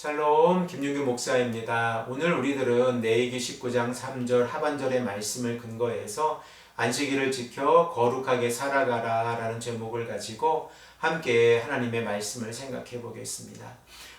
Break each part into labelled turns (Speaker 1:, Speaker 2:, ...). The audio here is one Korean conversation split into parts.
Speaker 1: 샬롬 김윤규 목사입니다. 오늘 우리들은 내이기 19장 3절 하반절의 말씀을 근거해서 안식일을 지켜 거룩하게 살아가라 라는 제목을 가지고 함께 하나님의 말씀을 생각해 보겠습니다.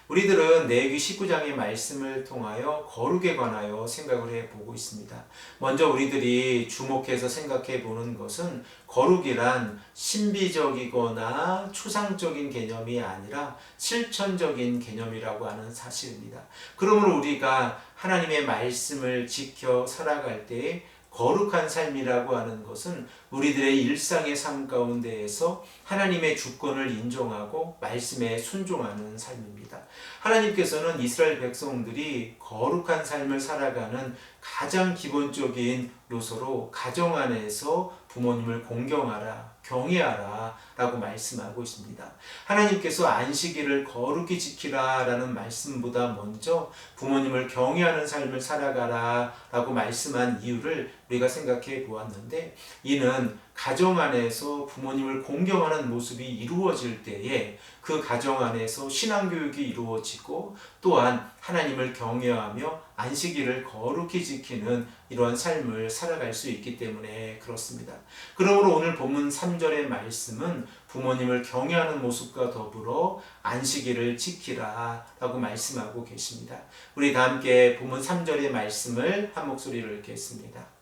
Speaker 1: 우리들은 내기 19장의 말씀을 통하여 거룩에 관하여 생각을 해 보고 있습니다. 먼저 우리들이 주목해서 생각해 보는 것은 거룩이란 신비적이거나 추상적인 개념이 아니라 실천적인 개념이라고 하는 사실입니다. 그러므로 우리가 하나님의 말씀을 지켜 살아갈 때에 거룩한 삶이라고 하는 것은 우리들의 일상의 삶 가운데에서 하나님의 주권을 인정하고 말씀에 순종하는 삶입니다. 하나님께서는 이스라엘 백성들이 거룩한 삶을 살아가는 가장 기본적인 요소로 가정 안에서 부모님을 공경하라, 경외하라 라고 말씀하고 있습니다. 하나님께서 안식일을 거룩히 지키라 라는 말씀보다 먼저 부모님을 경외하는 삶을 살아가라 라고 말씀한 이유를 우리가 생각해 보았는데 이는 가정 안에서 부모님을 공경하는 모습이 이루어질 때에 그 가정 안에서 신앙교육이 이루어지고 또한 하나님을 경외하며 안식일을 거룩히 지키는 이러한 삶을 살아갈 수 있기 때문에 그렇습니다. 그러므로 오늘 본문 3절의 말씀은 부모님을 경외하는 모습과 더불어 안식일을 지키라 라고 말씀하고 계십니다. 우리 다 함께 본문 3절의 말씀을 한 목소리로 읽겠습니다.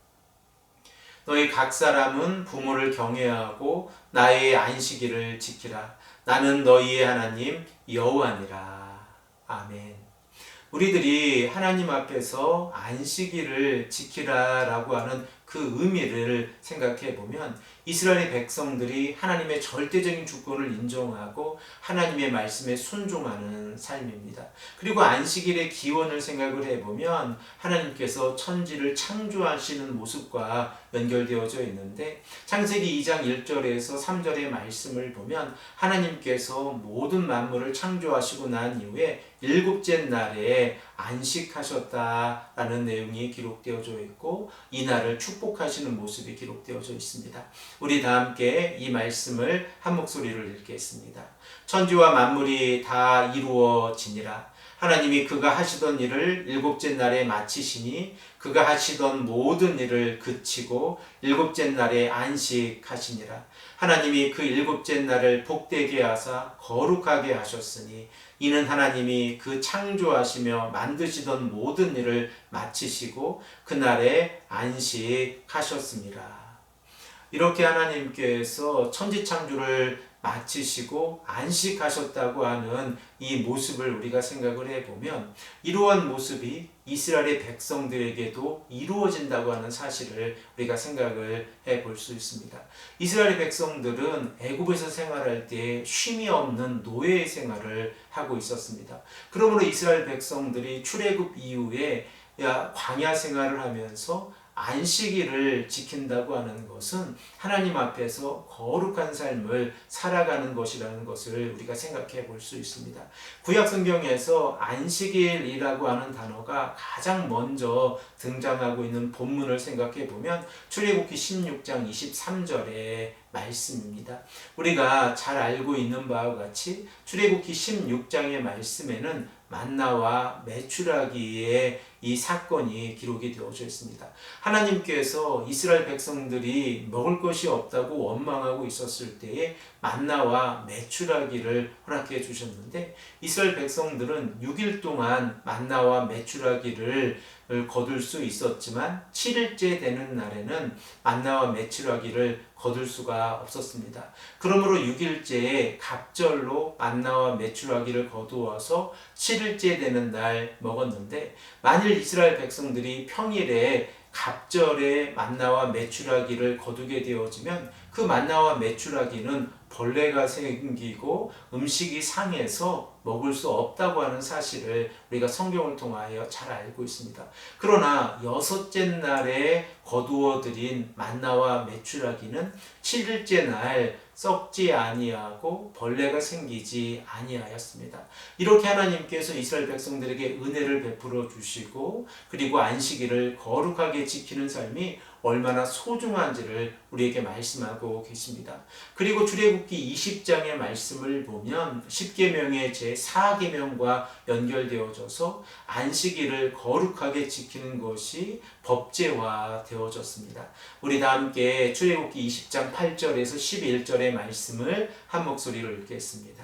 Speaker 1: 너희 각 사람은 부모를 경외하고 나의 안식일을 지키라. 나는 너희의 하나님 여호와니라. 아멘. 우리들이 하나님 앞에서 안식일을 지키라라고 하는 그 의미를 생각해 보면 이스라엘의 백성들이 하나님의 절대적인 주권을 인정하고 하나님의 말씀에 순종하는 삶입니다. 그리고 안식일의 기원을 생각을 해보면 하나님께서 천지를 창조하시는 모습과 연결되어져 있는데 창세기 2장 1절에서 3절의 말씀을 보면 하나님께서 모든 만물을 창조하시고 난 이후에 일곱째 날에 안식하셨다라는 내용이 기록되어져 있고 이 날을 축복하시는 모습이 기록되어져 있습니다. 우리 다 함께 이 말씀을 한 목소리로 읽겠습니다. 천지와 만물이 다 이루어지니라. 하나님이 그가 하시던 일을 일곱째 날에 마치시니 그가 하시던 모든 일을 그치고 일곱째 날에 안식하시니라. 하나님이 그 일곱째 날을 복되게 하사 거룩하게 하셨으니 이는 하나님이 그 창조하시며 만드시던 모든 일을 마치시고 그날에 안식하셨습니다. 이렇게 하나님께서 천지 창조를 마치시고 안식하셨다고 하는 이 모습을 우리가 생각을 해보면 이러한 모습이 이스라엘의 백성들에게도 이루어진다고 하는 사실을 우리가 생각을 해볼 수 있습니다. 이스라엘의 백성들은 애굽에서 생활할 때 쉼이 없는 노예 생활을 하고 있었습니다. 그러므로 이스라엘 백성들이 출애굽 이후에 광야 생활을 하면서 안식일을 지킨다고 하는 것은 하나님 앞에서 거룩한 삶을 살아가는 것이라는 것을 우리가 생각해 볼 수 있습니다. 구약 성경에서 안식일이라고 하는 단어가 가장 먼저 등장하고 있는 본문을 생각해 보면 출애굽기 16장 23절에 말씀입니다. 우리가 잘 알고 있는 바와 같이 출애굽기 16장의 말씀에는 만나와 메추라기의 이 사건이 기록이 되어져 있습니다. 하나님께서 이스라엘 백성들이 먹을 것이 없다고 원망하고 있었을 때에 만나와 메추라기를 허락해 주셨는데 이스라엘 백성들은 6일 동안 만나와 메추라기를 거둘 수 있었지만 7일째 되는 날에는 만나와 메추라기를 거둘 수가 없었습니다. 그러므로 6일째에 갑절로 만나와 메추라기를 거두어서 7일째 되는 날 먹었는데 만일 이스라엘 백성들이 평일에 갑절에 만나와 메추라기를 거두게 되어지면 그 만나와 메추라기는 벌레가 생기고 음식이 상해서 먹을 수 없다고 하는 사실을 우리가 성경을 통하여 잘 알고 있습니다. 그러나 여섯째 날에 거두어 드린 만나와 메추라기는 7일째 날 썩지 아니하고 벌레가 생기지 아니하였습니다. 이렇게 하나님께서 이스라엘 백성들에게 은혜를 베풀어 주시고 그리고 안식일을 거룩하게 지키는 삶이 얼마나 소중한지를 우리에게 말씀하고 계십니다. 그리고 출애굽 출애굽기 20장의 말씀을 보면 10계명의 제 4계명과 연결되어져서 안식일을 거룩하게 지키는 것이 법제화 되어졌습니다. 우리 다 함께 출애굽기 20장 8절에서 11절의 말씀을 한 목소리로 읽겠습니다.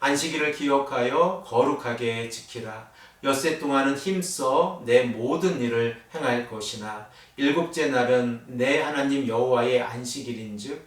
Speaker 1: 안식일을 기억하여 거룩하게 지키라. 엿새 동안은 힘써 내 모든 일을 행할 것이나 일곱째 날은 내 하나님 여호와의 안식일인즉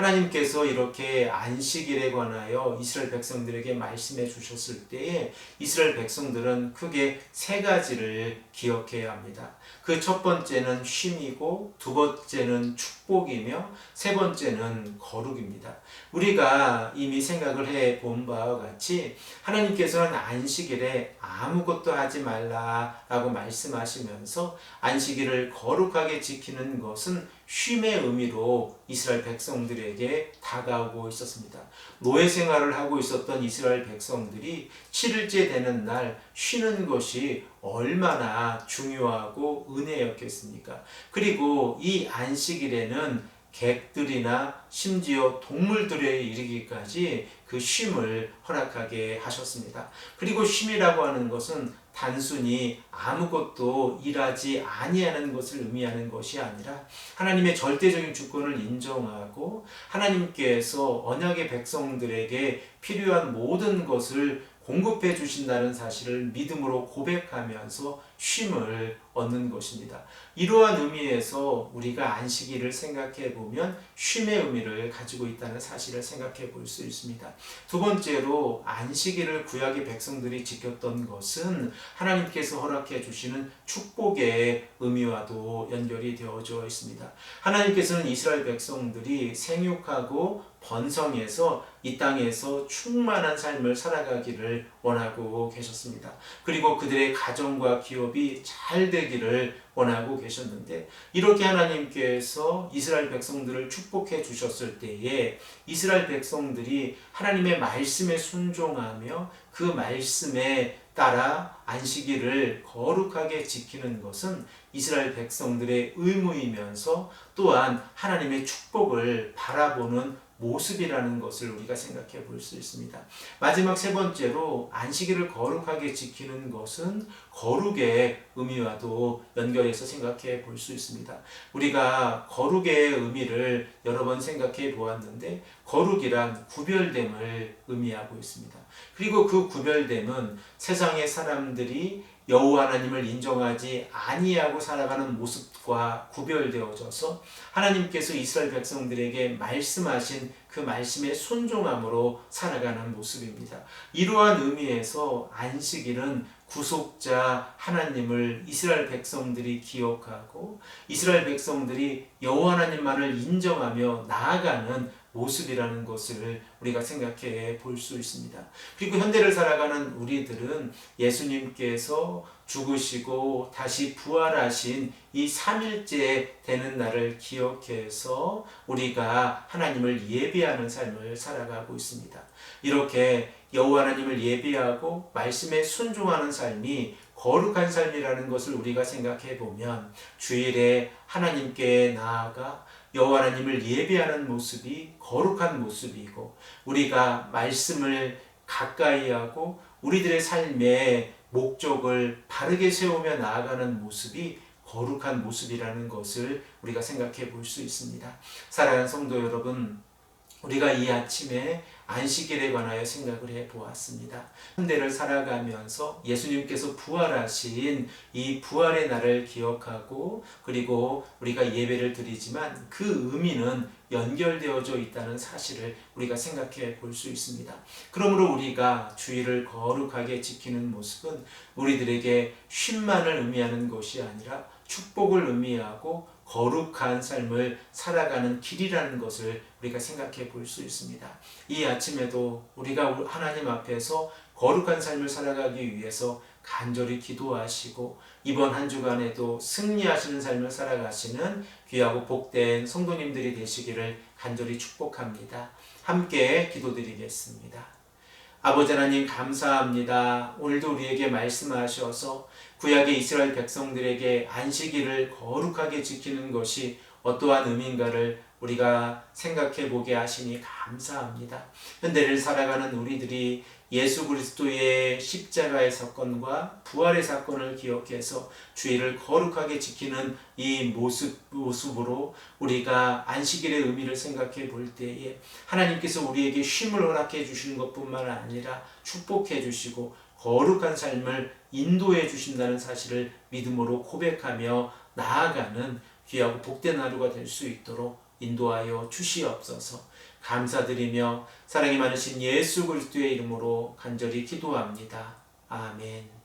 Speaker 1: 하나님께서 이렇게 안식일에 관하여 이스라엘 백성들에게 말씀해 주셨을 때에 이스라엘 백성들은 크게 세 가지를 기억해야 합니다. 그 첫 번째는 쉼이고 두 번째는 축 복이며 세 번째는 거룩입니다. 우리가 이미 생각을 해 본 바와 같이 하나님께서는 안식일에 아무것도 하지 말라라고 말씀하시면서 안식일을 거룩하게 지키는 것은 쉼의 의미로 이스라엘 백성들에게 다가오고 있었습니다. 노예 생활을 하고 있었던 이스라엘 백성들이 7일째 되는 날 쉬는 것이 얼마나 중요하고 은혜였겠습니까? 그리고 이 안식일에는 객들이나 심지어 동물들에 이르기까지 그 쉼을 허락하게 하셨습니다. 그리고 쉼이라고 하는 것은 단순히 아무것도 일하지 아니하는 것을 의미하는 것이 아니라 하나님의 절대적인 주권을 인정하고 하나님께서 언약의 백성들에게 필요한 모든 것을 공급해 주신다는 사실을 믿음으로 고백하면서 쉼을 얻는 것입니다. 이러한 의미에서 우리가 안식일을 생각해 보면 쉼의 의미를 가지고 있다는 사실을 생각해 볼 수 있습니다. 두 번째로 안식일을 구약의 백성들이 지켰던 것은 하나님께서 허락해 주시는 축복의 의미와도 연결이 되어져 있습니다. 하나님께서는 이스라엘 백성들이 생육하고 번성해서 이 땅에서 충만한 삶을 살아가기를 원하고 계셨습니다. 그리고 그들의 가정과 기업이 잘 되기를 원하고 계셨는데 이렇게 하나님께서 이스라엘 백성들을 축복해 주셨을 때에 이스라엘 백성들이 하나님의 말씀에 순종하며 그 말씀에 따라 안식일을 거룩하게 지키는 것은 이스라엘 백성들의 의무이면서 또한 하나님의 축복을 바라보는 모습이라는 것을 우리가 생각해 볼 수 있습니다. 마지막 세 번째로 안식일을 거룩하게 지키는 것은 거룩의 의미와도 연결해서 생각해 볼 수 있습니다. 우리가 거룩의 의미를 여러 번 생각해 보았는데 거룩이란 구별됨을 의미하고 있습니다. 그리고 그 구별됨은 세상의 사람들이 여호와 하나님을 인정하지 아니하고 살아가는 모습과 구별되어져서 하나님께서 이스라엘 백성들에게 말씀하신 그 말씀에 순종함으로 살아가는 모습입니다. 이러한 의미에서 안식일은 구속자 하나님을 이스라엘 백성들이 기억하고 이스라엘 백성들이 여호와 하나님만을 인정하며 나아가는 모습이라는 것을 우리가 생각해 볼 수 있습니다. 그리고 현대를 살아가는 우리들은 예수님께서 죽으시고 다시 부활하신 이 3일째 되는 날을 기억해서 우리가 하나님을 예배하는 삶을 살아가고 있습니다. 이렇게 여호와 하나님을 예배하고 말씀에 순종하는 삶이 거룩한 삶이라는 것을 우리가 생각해 보면 주일에 하나님께 나아가 여호와 하나님을 예배하는 모습이 거룩한 모습이고 우리가 말씀을 가까이 하고 우리들의 삶의 목적을 바르게 세우며 나아가는 모습이 거룩한 모습이라는 것을 우리가 생각해 볼 수 있습니다. 사랑하는 성도 여러분, 우리가 이 아침에 안식일에 관하여 생각을 해 보았습니다. 현대를 살아가면서 예수님께서 부활하신 이 부활의 날을 기억하고 그리고 우리가 예배를 드리지만 그 의미는 연결되어져 있다는 사실을 우리가 생각해 볼 수 있습니다. 그러므로 우리가 주의를 거룩하게 지키는 모습은 우리들에게 쉼만을 의미하는 것이 아니라 축복을 의미하고 거룩한 삶을 살아가는 길이라는 것을 우리가 생각해 볼 수 있습니다. 이 아침에도 우리가 하나님 앞에서 거룩한 삶을 살아가기 위해서 간절히 기도하시고 이번 한 주간에도 승리하시는 삶을 살아가시는 귀하고 복된 성도님들이 되시기를 간절히 축복합니다. 함께 기도드리겠습니다. 아버지 하나님 감사합니다. 오늘도 우리에게 말씀하셔서 구약의 이스라엘 백성들에게 안식일을 거룩하게 지키는 것이 어떠한 의미인가를 우리가 생각해 보게 하시니 감사합니다. 현대를 살아가는 우리들이 예수 그리스도의 십자가의 사건과 부활의 사건을 기억해서 주의를 거룩하게 지키는 이 모습, 모습으로 우리가 안식일의 의미를 생각해 볼 때에 하나님께서 우리에게 쉼을 허락해 주시는 것 뿐만 아니라 축복해 주시고 거룩한 삶을 인도해 주신다는 사실을 믿음으로 고백하며 나아가는 귀하고 복된 하루가 될 수 있도록 인도하여 주시옵소서. 감사드리며 사랑이 많으신 예수 그리스도의 이름으로 간절히 기도합니다. 아멘.